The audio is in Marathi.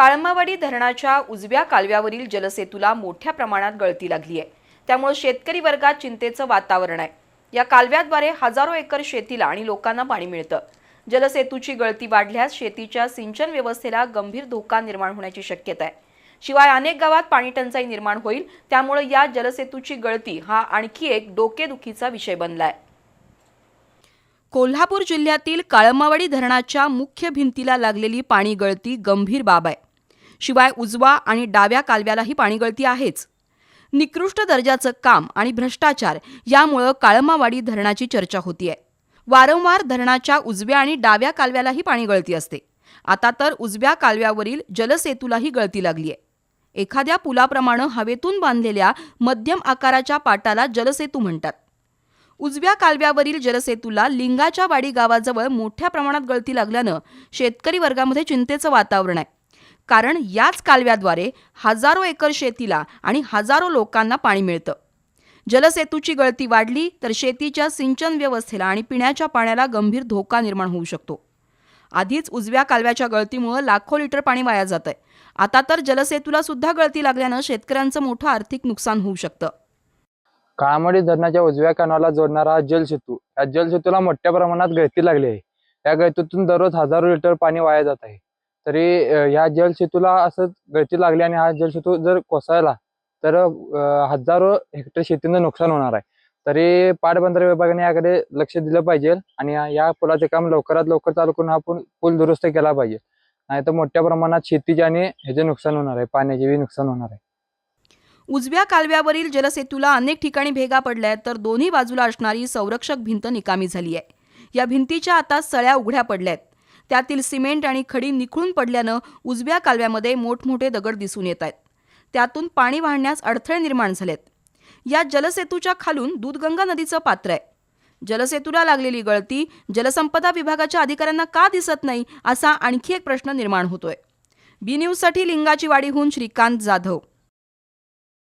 काळमावाडी धरणाच्या उजव्या कालव्यावरील जलसेतूला मोठ्या प्रमाणात गळती लागली आहे. त्यामुळे शेतकरी वर्गात चिंतेचं वातावरण आहे. या कालव्याद्वारे हजारो एकर शेतीला आणि लोकांना पाणी मिळतं. जलसेतूची गळती वाढल्यास शेतीच्या सिंचन व्यवस्थेला गंभीर धोका निर्माण होण्याची शक्यता आहे. शिवाय अनेक गावात पाणी टंचाई निर्माण होईल त्यामुळे या जलसेतूची गळती हा आणखी एक डोकेदुखीचा विषय बनलाय कोल्हापूर जिल्ह्यातील काळमावाडी धरणाच्या मुख्य भिंतीला लागलेली पाणी गळती गंभीर बाब आहे. शिवाय उजवा आणि डाव्या कालव्यालाही पाणी गळती आहेच. निकृष्ट दर्जाचं काम आणि भ्रष्टाचार यामुळं काळमावाडी धरणाची चर्चा होतीये. वारंवार धरणाच्या उजव्या आणि डाव्या कालव्यालाही पाणी गळती असते. आता तर उजव्या कालव्यावरील जलसेतूलाही गळती लागलीय. एखाद्या पुलाप्रमाणे हवेतून बांधलेल्या मध्यम आकाराच्या पाटाला जलसेतू म्हणतात. उजव्या कालव्यावरील जलसेतूला लिंगाच्या वाडी गावाजवळ मोठ्या प्रमाणात गळती लागल्यानं शेतकरी वर्गामध्ये चिंतेचं वातावरण आहे. कारण याच कालव्याद्वारे हजारो एकर शेतीला आणि हजारो लोकांना पाणी मिळतं. जलसेतूची गळती वाढली तर शेतीच्या सिंचन व्यवस्थेला आणि पिण्याच्या पाण्याला गंभीर धोका निर्माण होऊ शकतो. आधीच उजव्या कालव्याच्या गळतीमुळे लाखो लिटर पाणी वाया जात आहे आता तर जलसेतूला सुद्धा गळती लागल्यानं शेतकऱ्यांचं मोठं आर्थिक नुकसान होऊ शकतं. काळामडी धरणाच्या उजव्या कानाला जोडणारा जलसेतू या जलसेतूला मोठ्या प्रमाणात गळती लागली आहे. या गळतीतून दररोज हजारो लिटर पाणी वाया जात आहे. तरी ह्या जलसेतूला असं गळती लागली आणि हा जलसेतू जर कोसळला तर हजारो हेक्टर शेतीचं नुकसान होणार आहे. तरी पाटबंधारे विभागाने याकडे लक्ष दिलं पाहिजे आणि या- पुलाचे काम लवकरात लवकर चालू करून हा पूल पूल दुरुस्त केला पाहिजे. नाही तर मोठ्या प्रमाणात शेतीचे आणि ह्याचे नुकसान होणार आहे पाण्याचे नुकसान होणार आहे. उजव्या कालव्यावरील जलसेतूला अनेक ठिकाणी भेगा पडल्या आहेत तर दोन्ही बाजूला असणारी संरक्षक भिंत निकामी झाली आहे. या भिंतीच्या आता सळ्या उघड्या पडल्या आहेत. त्यातील सिमेंट आणि खडी निखळून पडल्यानं उजव्या कालव्यामध्ये मोठमोठे दगड दिसून येत आहेत. त्यातून पाणी वाहण्यास अडथळे निर्माण झालेत. या जलसेतूच्या खालून दूधगंगा नदीचं पात्र आहे. जलसेतूला लागलेली गळती जलसंपदा विभागाच्या अधिकाऱ्यांना का दिसत नाही असा आणखी एक प्रश्न निर्माण होतोय. बी न्यूजसाठी लिंगाची वाडीहून श्रीकांत जाधव.